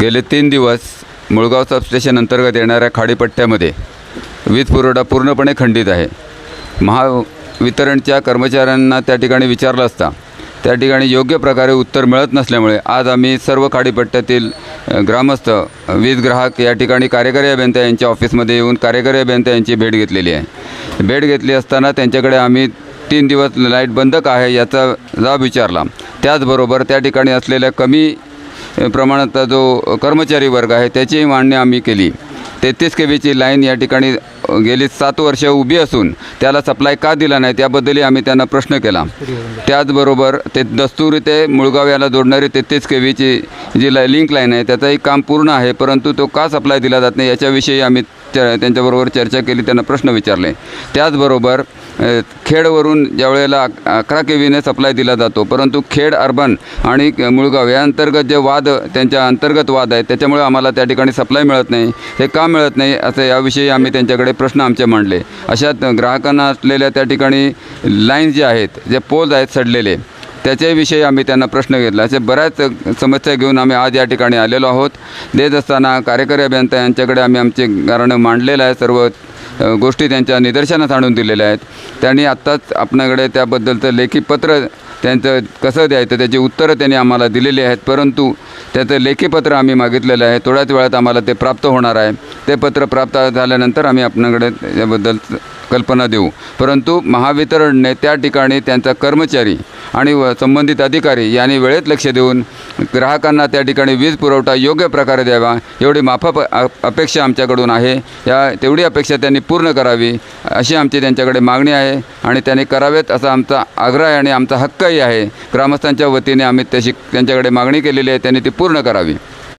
गेले तीन दिवस मुळगाव सबस्टेशन अंतर्गत येणाऱ्या खाडीपट्ट्यामध्ये वीज पुरवठा पूर्णपणे खंडित आहे. महावितरणच्या कर्मचाऱ्यांना त्या ठिकाणी विचारलं असता त्या ठिकाणी योग्य प्रकारे उत्तर मिळत नसल्यामुळे आज आम्ही सर्व खाडीपट्ट्यातील ग्रामस्थ वीज ग्राहक या ठिकाणी कार्यकारी अभियंता यांच्या ऑफिसमध्ये येऊन कार्यकारी अभियंता यांची भेट घेतलेली आहे. भेट घेतली असताना त्यांच्याकडे आम्ही तीन दिवस लाइट बंद का आहे याचा जाब विचारला. त्याचबरोबर त्या ठिकाणी असलेल्या कमी प्रमाणातला जो कर्मचारी वर्ग आहे त्याचीही मांडणी आम्ही केली. तेहतीस के बीची लाईन या ठिकाणी गेली सात वर्ष उभी असून त्याला सप्लाय का दिला नाही त्याबद्दलही आम्ही त्यांना प्रश्न केला. त्याचबरोबर ते दस्तुरी ते मुळगाव याला जोडणारी तेहतीस के बीची जी ला लिंक लाईन आहे त्याचंही काम पूर्ण आहे परंतु तो का सप्लाय दिला जात नाही याच्याविषयी आम्ही त्या त्यांच्याबरोबर चर्चा केली त्यांना प्रश्न विचारले. त्याचबरोबर खेडवरून ज्यावेळेला अकरा के व्हीने सप्लाय दिला जातो परंतु खेड अर्बन आणि मुळगाव या अंतर्गत जे वाद त्यांच्या अंतर्गत वाद आहेत त्याच्यामुळे आम्हाला त्या ठिकाणी सप्लाय मिळत नाही हे का मिळत नाही असं याविषयी आम्ही त्यांच्याकडे प्रश्न आमचे मांडले. अशात ग्राहकांना असलेल्या त्या ठिकाणी लाईन्स जे आहेत जे पोल्स आहेत सडलेले त्याच्याविषयी आम्ही त्यांना प्रश्न घेतला. असे बऱ्याच समस्या घेऊन आम्ही आज या ठिकाणी आलेलो आहोत. देत असताना कार्यकारी अभियंता यांच्याकडे आम्ही आमचे कारण मांडलेलं आहे सर्व गोष्टी त्यांच्या निदर्शनास आणून दिलेल्या आहेत. त्यांनी आत्ताच आपणाकडे त्याबद्दलचं लेखी पत्र त्यांचं कसं द्यायचं त्याची उत्तरं त्यांनी आम्हाला दिलेली आहेत. परंतु त्याचं लेखीपत्र आम्ही मागितलेलं आहे. थोड्याच वेळात आम्हाला ते प्राप्त होणार आहे. ते पत्र प्राप्त झाल्यानंतर आम्ही आपणाकडे त्याबद्दल कल्पना देऊ. परंतु महावितरणने त्या ठिकाणी त्यांचा कर्मचारी आणि व संबंधित अधिकारी यांनी वेळेत लक्ष देऊन ग्राहकांना त्या ठिकाणी वीज पुरवठा योग्य प्रकारे द्यावा एवढी माफक अपेक्षा आमच्याकडून आहे. या तेवढी अपेक्षा त्यांनी पूर्ण करावी अशी आमची त्यांच्याकडे मागणी आहे आणि त्यांनी करावेत असा आमचा आग्रह आहे आणि आमचा हक्कही आहे. ग्रामस्थांच्या वतीने आम्ही तशी त्यांच्याकडे मागणी केलेली आहे त्यांनी ती पूर्ण करावी.